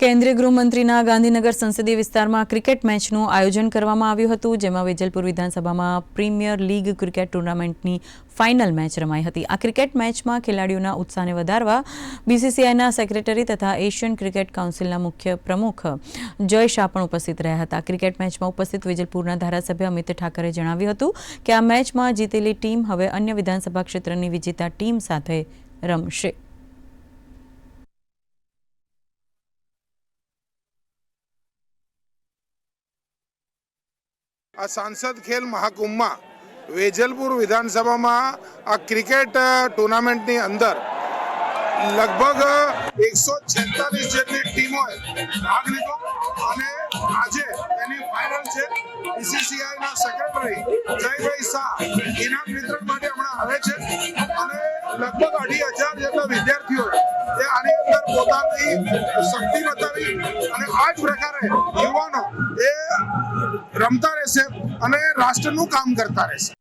કેન્દ્રીય ગૃહમંત્રીના ગાંધીનગર સંસદીય વિસ્તારમાં ક્રિકેટ મેચનું આયોજન કરવામાં આવ્યું હતું, જેમાં વેજલપુર વિધાનસભામાં પ્રીમિયર લીગ ક્રિકેટ ટુર્નામેન્ટની ફાઇનલ મેચ રમાઈ હતી. આ ક્રિકેટ મેચમાં ખેલાડીઓના ઉત્સાહને વધારવા બીસીસીઆઈના સેક્રેટરી તથા એશિયન ક્રિકેટ કાઉન્સિલના મુખ્ય પ્રમુખ જય શાહ પણ ઉપસ્થિત રહ્યા હતા. ક્રિકેટ મેચમાં ઉપસ્થિત વેજલપુરના ધારાસભ્ય અમિત ઠાકરે જણાવ્યું હતું કે આ મેચમાં જીતેલી ટીમ હવે અન્ય વિધાનસભા ક્ષેત્રની વિજેતા ટીમ સાથે રમશે. આ સાંસદ ખેલ મહાકુંભમાં વેજલપુર વિધાનસભામાં આ ક્રિકેટ ટુર્નામેન્ટની અંદર લગભગ એકસો છેતાલીસ જેટલી ટીમોએ ભાગ લીધો અને આજે એની ફાઇનલ છે. બીસીસીઆઈના સેક્રેટરી જયભાઈ શાહ ઇનામ વિતરણ માટે હમણાં આવે છે અને લગભગ અઢી હજાર જેટલા વિદ્યાર્થીઓ આની અંદર પોતાની શક્તિ બતાવી અને આ જ પ્રકારે યુવાનો રમતા રહેશે અને રાષ્ટ્રનું કામ કરતા રહેશે.